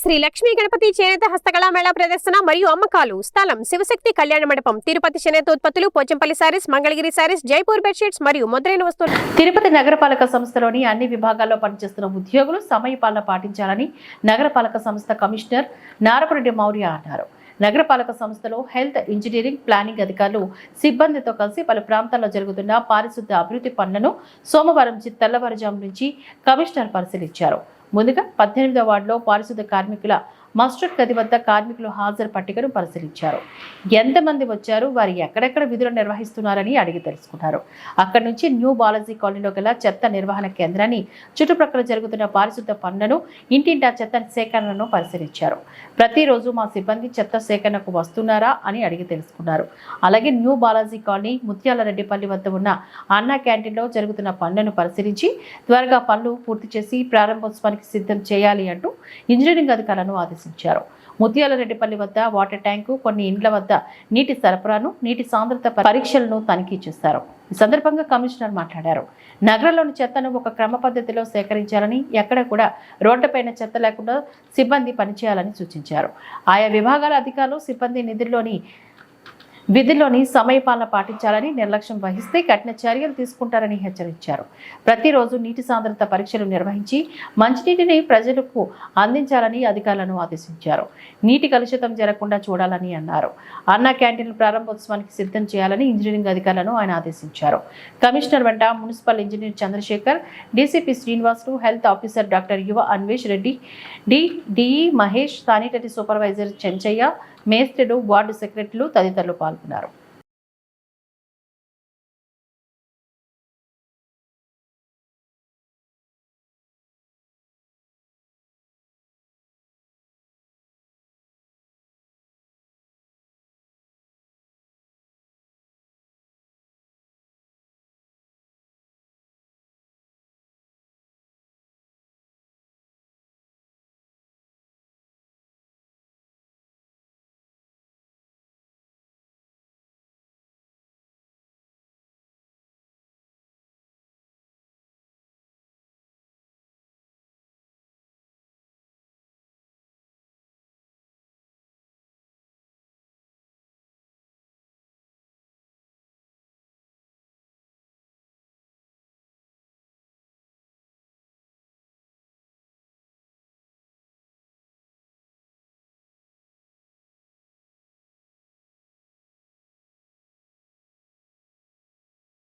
శ్రీ లక్ష్మీ గణపతి చేనేత హస్తకళా మేళా ప్రదర్శన మరియు అమ్మకాలు. స్థలం శివశక్తి కళ్యాణ మండపం. తిరుపతి చేనేత ఉత్పత్తులు Pochampally saris Mangalagiri saris Jaipur bedsheets మరియు మొదలైన వస్తువులు. తిరుపతి నగరపాలక సంస్థలోని అన్ని విభాగాల్లో పనిచేస్తున్న ఉద్యోగులు సమయపాలన పాటించాలని నగరపాలక సంస్థ కమిషనర్ నారపురెడ్డి మౌర్య అన్నారు. నగరపాలక సంస్థలో హెల్త్ ఇంజనీరింగ్ ప్లానింగ్ అధికారులు సిబ్బందితో కలిసి పలు ప్రాంతాల్లో జరుగుతున్న పారిశుద్ధ అభివృద్ధి పనులను సోమవారం తెల్లవారుజాము నుంచి కమిషనర్ పరిశీలించారు. ముందుగా పద్దెనిమిదో వార్డులో పారిశుద్ధ కార్మికుల మస్టర్డ్ గది వద్ద కార్మికులు హాజరు పట్టికను పరిశీలించారు. ఎంతమంది వచ్చారు? వారు ఎక్కడెక్కడ విధులు నిర్వహిస్తున్నారని అడిగి తెలుసుకున్నారు. అక్కడి నుంచి న్యూ బాలాజీ కాలనీలో గల చెత్త నిర్వహణ కేంద్రాన్ని చుట్టుప్రక్కల జరుగుతున్న పారిశుద్ధ పనులను ఇంటింటా చెత్త సేకరణను పరిశీలించారు. ప్రతిరోజు మా సిబ్బంది చెత్త సేకరణకు వస్తున్నారా అని అడిగి తెలుసుకున్నారు. అలాగే న్యూ బాలాజీ కాలనీ ముత్యాలరెడ్డిపల్లి వద్ద ఉన్న అన్నా క్యాంటీన్లో జరుగుతున్న పనులను పరిశీలించి త్వరగా పనులు పూర్తి చేసి ప్రారంభోత్సవానికి సిద్ధం చేయాలి అంటూ ఇంజనీరింగ్ అధికారులను ఆదేశించారు. ముత్యాలరెడ్డిపల్లి వద్ద వాటర్ ట్యాంకు కొన్ని ఇండ్ల వద్ద నీటి సరఫరాను నీటి సాంద్రత పరీక్షలను తనిఖీ చేశారు. ఈ సందర్భంగా కమిషనర్ మాట్లాడారు. నగరంలోని చెత్తను ఒక క్రమ పద్ధతిలో సేకరించాలని ఎక్కడ కూడా రోడ్డుపైన చెత్త లేకుండా సిబ్బంది పనిచేయాలని సూచించారు. ఆయా విభాగాల అధికారులు సిబ్బంది నిధుల్లోని విధుల్లోని సమయపాలన పాటించాలని నిర్లక్ష్యం వహిస్తే కఠిన చర్యలు తీసుకుంటారని హెచ్చరించారు. ప్రతిరోజు నీటి సాంద్రత పరీక్షలు నిర్వహించి మంచినీటిని ప్రజలకు అందించాలని అధికారులను ఆదేశించారు. నీటి కలుషితం జరగకుండా చూడాలని అన్నారు. అన్నా క్యాంటీన్ ప్రారంభోత్సవానికి సిద్ధం చేయాలని ఇంజనీరింగ్ అధికారులను ఆయన ఆదేశించారు. కమిషనర్ వెంట municipal engineer Chandrasekhar DCP Srinivasulu health officer doctor Yuva Anvesh Reddy D DE Mahesh sanitary supervisor Chenchaiah మేస్త్రులు ward సెక్రటరీలు తదితరులు పాల్గొన్నారు.